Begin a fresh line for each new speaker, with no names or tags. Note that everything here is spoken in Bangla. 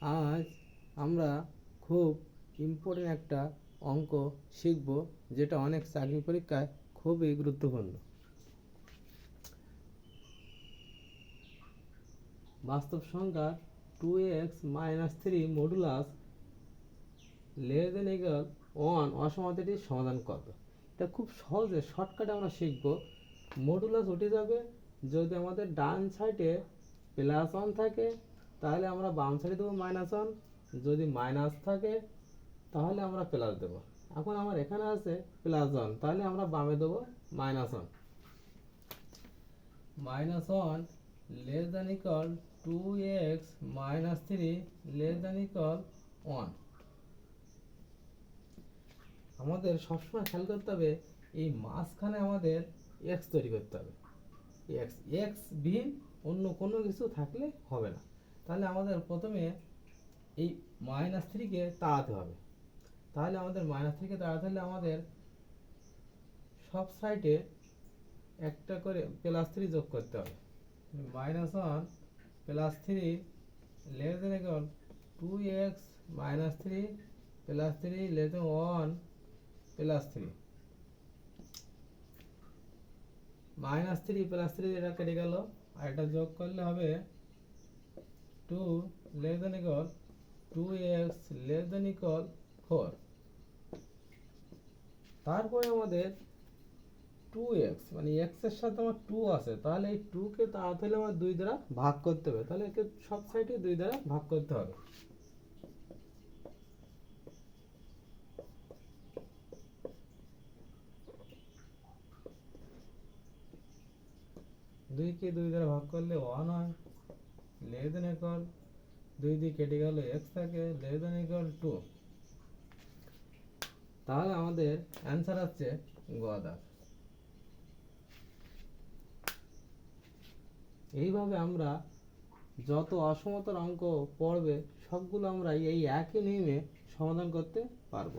আজ আমরা খুব ইম্পর্টেন্ট একটা অঙ্ক শিখব যেটা অনেক চাকরি পরীক্ষায় খুবই গুরুত্বপূর্ণ। বাস্তব সংখ্যা two x minus three modulus less one অসমাতিটির সমাধান কত? এটা খুব সহজে শর্টকাটে আমরা শিখব। মডুলাস উঠে যাবে যদি আমাদের ডান সাইডে প্লাস ওয়ান থাকে তাহলে আমরা বাম সাইডে দেবো মাইনাস ওয়ান যদি মাইনাস থাকে, তাহলে আমরা প্লাস দেবো। এখন আমার এখানে আছে প্লাস ওয়ান তাহলে আমরা বামে দেবো minus one minus one less than equal two x minus three less than equal one আমাদের সবসময় খেয়াল করতে হবে, এই মাঝখানে আমাদের এক্স তৈরি করতে হবে। এক্স এক্স বিহীন অন্য কোনো কিছু থাকলে হবে না। তাহলে আমাদের প্রথমে এই মাইনাস থ্রিকে তাড়াতে হবে। তাহলে আমাদের মাইনাস থ্রিকে তাড়াতে হলে আমাদের সব সাইডে একটা করে প্লাস থ্রি যোগ করতে হবে। Minus one plus three less than equal to x minus three plus three less than one plus three minus three plus three এটা কেটে গেল আর এটা যোগ করলে হবে two less than equal to x less than equal four তারপরে আমাদের টু এক্স মানে এক্সের সাথে আমার টু আছে, তাহলে এই টুকে তাড়াতে হলে আমার দুই দ্বারা ভাগ করতে হবে, তাহলে একে সব সাইডে দুই দ্বারা ভাগ করতে হবে। দুইকে দুই দ্বারা ভাগ করলে ওয়ান হয়। লেস দেন ইকুয়াল দুই দিয়ে কেটে গেল এক্স থাকে লেস দেন ইকুয়াল টু। তাহলে আমাদের অ্যান্সার হচ্ছে গদার এইভাবে আমরা যত অসমতার অঙ্ক পড়বে, সবগুলো আমরা এই একই নিয়মে সমাধান করতে পারব।